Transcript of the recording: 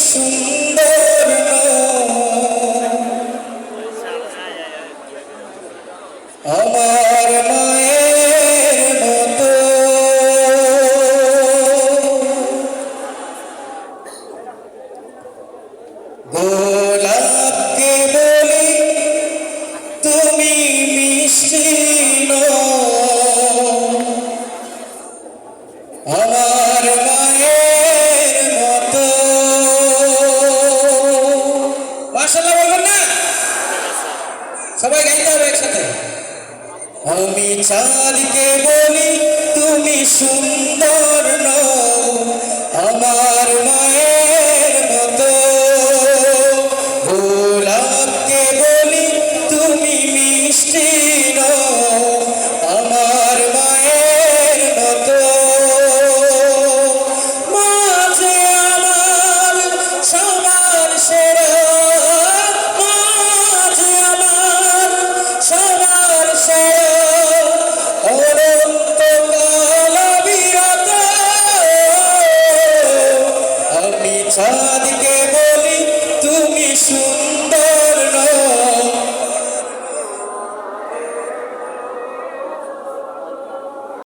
সুন্দর আমার মায়ের মতো গোলাপকে বলি তুমি মিষ্টি আমার মায়ের সবাই গাইতে হবে একসাথে। আমি চাঁদকে বলি তুমি সুন্দর। চাঁদকে বলি তুমি সুন্দর